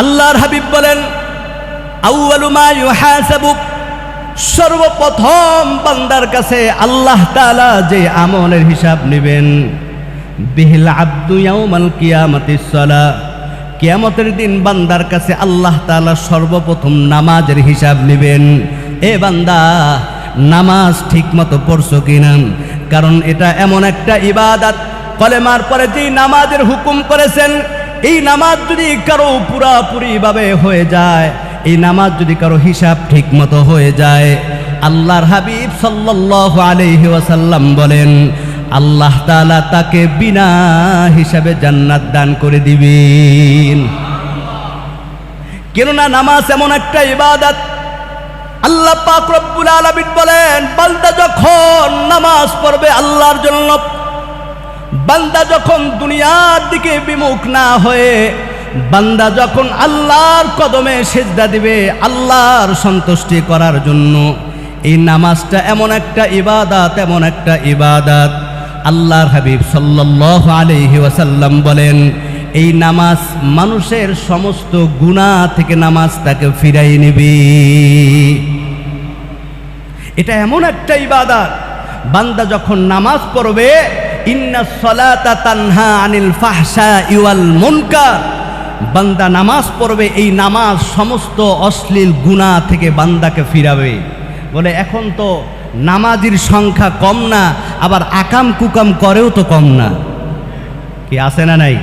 আল্লাহর হাবিব বলেন সর্বপ্রথম বান্দার কাছে আল্লাহ তাআলা যে আমলের হিসাব নেবেন। বিহিল আব্দু ইয়াউমাল কিয়ামাতিস সালা, কিয়ামতের দিন বান্দার কাছে আল্লাহ তাআলা সর্বপ্রথম নামাজের হিসাব নেবেন। এ বান্দা, নামাজ ঠিকমতো পড়ছো কিনা? কারণ এটা এমন একটা ইবাদত, কলেমার পরে যেই নামাজের হুকুম করেছেন এই নামাজ যদি কারও পুরাপুরিভাবে হয়ে যায়, এই নামাজ যদি কারও হিসাব ঠিক মতো হয়ে যায়, আল্লাহর হাবিব সাল্লাল্লাহু আলাইহি ওয়াসাল্লাম বলেন, আল্লাহ তালা তাকে বিনা হিসাবে জান্নাত দান করে দিবেন। কেননা নামাজ এমন একটা ইবাদত, আল্লাহ পাক রব্বুল আলামিন বলেন, বান্দা যখন নামাজ পড়বে আল্লাহর জন্য বান্দা যখন দুনিয়ার দিকে বিমুখ না হয়ে বান্দা যখন আল্লাহর কদমে সেজদা দিবে, আল্লাহর সন্তুষ্টি করার জন্য এই নামাজটা এমন একটা ইবাদাত, এমন একটা ইবাদাত। আল্লাহর হাবিব সাল্লাল্লাহু আলাইহি ওয়াসাল্লাম বলেন, এই নামাজ মানুষের সমস্ত গুনাহ থেকে নামাজ তাকে ফিরাই নেবে। এটা এমন একটা ইবাদত। বান্দা যখন নামাজ পড়বে ইন্না আনিল ফাহসা বান্দা নামাজ পড়বে, এই নামাজ সমস্ত অশ্লীল গুনাহ থেকে বান্দাকে ফিরাবে। বলে, এখন তো নামাজির সংখ্যা কম না, আবার আকাম কুকাম করেও তো কম না। কি আছে না নাই?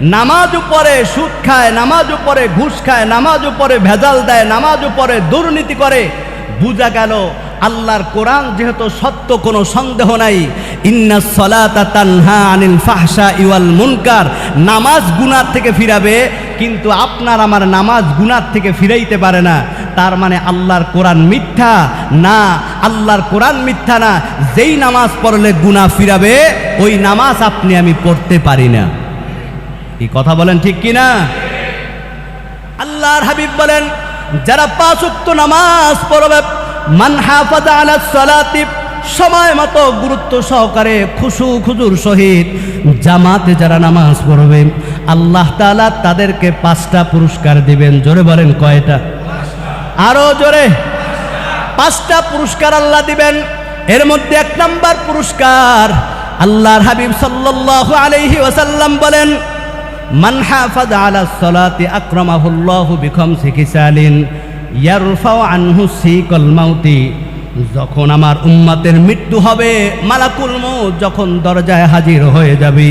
নামাজ উপরে সুদ খায়, নামাজ উপরে ঘুষ খায়, নামাজ উপরে ভেজাল দেয়, নামাজ উপরে দুর্নীতি করে। বুঝা গেল আল্লাহর কোরআন যেহেতু সত্য, কোনো সন্দেহ নাই। ইন্না সলাতা তানহা আনিল ফাহসা ইওয়াল মুনকার। নামাজ গুনার থেকে ফিরাবে, কিন্তু আপনার আমার নামাজ গুনার থেকে ফিরাইতে পারে না। তার মানে আল্লাহর কোরআন মিথ্যা। না, আল্লাহর কোরআন মিথ্যা না। যেই নামাজ পড়লে গুনাহ ফিরাবে, ওই নামাজ আপনি আমি পড়তে পারি না। এই কথা বলেন ঠিক কি না আল্লাহর হাবিব বলেন, যারা পাঁচ নামাজ পড়বে সময় মতো গুরুত্ব সহকারে খুশু খুজুর সহিত জামাতে যারা নামাজ পড়বে, আল্লাহ তাআলা তাদেরকে পাঁচটা পুরস্কার দিবেন। জোরে বলেন কয়টা? আরও জোরে। পাঁচটা পুরস্কার আল্লাহ দিবেন। এর মধ্যে এক নাম্বার পুরস্কার আল্লাহর হাবিব সাল্লাল্লাহু আলাইহি ওয়াসাল্লাম বলেন, মান হাফাজ আলা সলাতি আকরামাহুল্লাহু বিখামসি খিসালিন যখন আমার উম্মাতের মৃত্যু হবে, মালাকুল মউত যখন দরজায় হাজির হয়ে যাবে,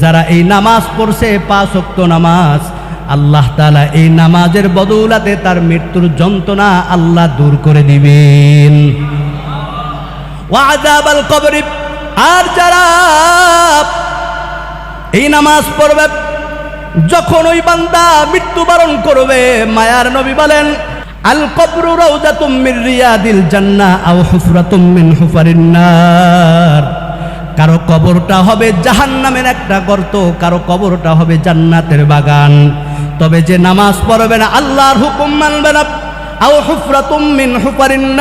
যারা এই নামাজ পড়ছে, পাঁচ ওয়াক্ত নামাজ, আল্লাহ তালা এই নামাজের বদৌলাতে তার মৃত্যুর যন্ত্রণা আল্লাহ দূর করে দিবেন। আর যারা এই নামাজ পড়বে, যখন ওই বান্দা মৃত্যুবরণ করবে, মায়ার নবী বলেন কারও কবরটা হবে জাহান্নামের একটা গর্ত, কারও কবরটা হবে জান্নাতের বাগান। তবে যে নামাজ পড়বে না, আল্লাহর হুকুম মানবে না। আও হুফরাতুম হুফারিন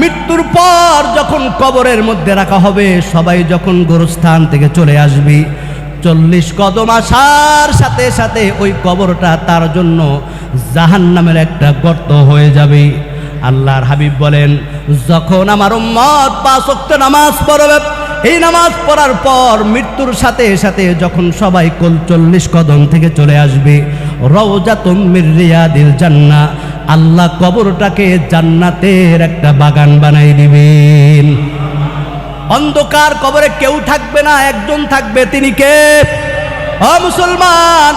মৃত্যুর পর যখন কবরের মধ্যে রাখা হবে, সবাই যখন গোরস্থান থেকে চলে আসবি চল্লিশ কদম আসার সাথে সাথে ওই কবরটা তার জন্য জাহান নামের একটা গর্ত হয়ে যাবে। আল্লাহর হাবিব বলেন, যখন আমার উম্মত পাঁচ ওয়াক্ত নামাজ পড়বে, এই নামাজ পড়ার পর মৃত্যুর সাথে সাথে যখন সবাই কোল চল্লিশ কদম থেকে চলে আসবে রওজা তুমির রিয়াদিল জান্না আল্লাহ কবরটাকে জান্নাতের একটা বাগান বানাই দিবেন। অন্ধকার কবরে কেউ থাকবে না, একজন থাকবে, তিনি কে? ও মুসলমান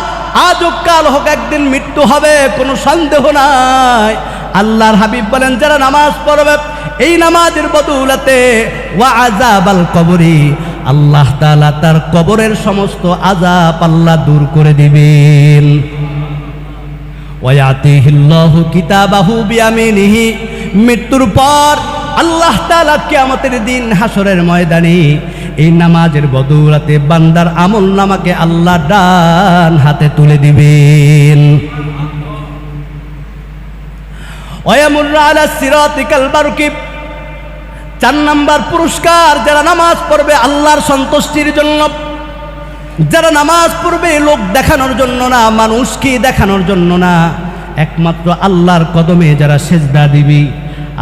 আজ কাল হোক একদিন মৃত্যু হবে, কোনো সন্দেহ নাই। আল্লাহর হাবিব বলেন, যারা নামাজ পড়বে, এই নামাজের বদৌলাতে ওয়া আজাব আল কবরি, আল্লাহ তাআলা তার কবরের সমস্ত আজাব আল্লাহ দূর করে দিবেন। ওয়াতিহিল্লাহু কিতাবাহু বিয়ামিনিহি, মৃত্যুর পর আল্লাহ তাআলা কিয়ামতের দিন হাসরের ময়দানে এই নামাজের বদৌলাতে বান্দার আমল নামাকে আল্লাহ ডান হাতে তুলে দিবেন। চার নাম্বার পুরস্কার, যারা নামাজ পড়বে আল্লাহর সন্তুষ্টির জন্য। যারা নামাজ পড়বে লোক দেখানোর জন্য না, মানুষকে দেখানোর জন্য না। একমাত্র আল্লাহর কদমে যারা সেজদা দিবি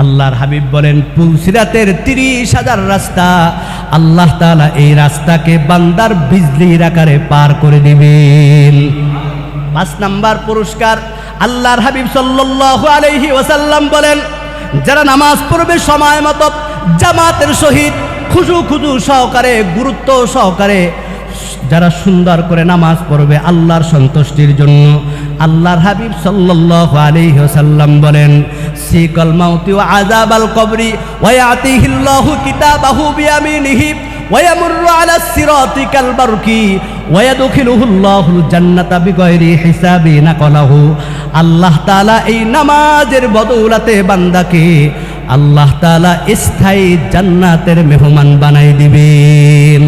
আল্লাহর হাবিব বলেন পুলসিরাতের তিরিশ হাজার রাস্তা, আল্লাহ তালা এই রাস্তাকে বান্দার বিজলির আকারে পার করে দিবেন। পাঁচ নাম্বার পুরস্কার, আল্লাহর হাবিব সাল্লাল্লাহু আলাইহি ওয়াসাল্লাম বলেন, যারা নামাজ পড়বে সময় মতো জামাতের সহিত খুজু খুজু সহকারে, গুরুত্ব সহকারে যারা সুন্দর করে নামাজ পড়বে আল্লাহর সন্তুষ্টির জন্য। আল্লাহর হাবিব সাল্লাহ আলিহাসাল্লাম বলেন, সিকল মাউতি ও আজাব আল কবরি ওয়াতিহিল্লাহু কিতাবাহু বিয়ামিনিহি ওয়ামুরু আলা সিরাতি আল্লাহ তাআলা এই নামাজের বদৌলতে বান্দাকে আল্লাহ তাআলা স্থায়ী জান্নাতের মেহমান বানাই দিবেন।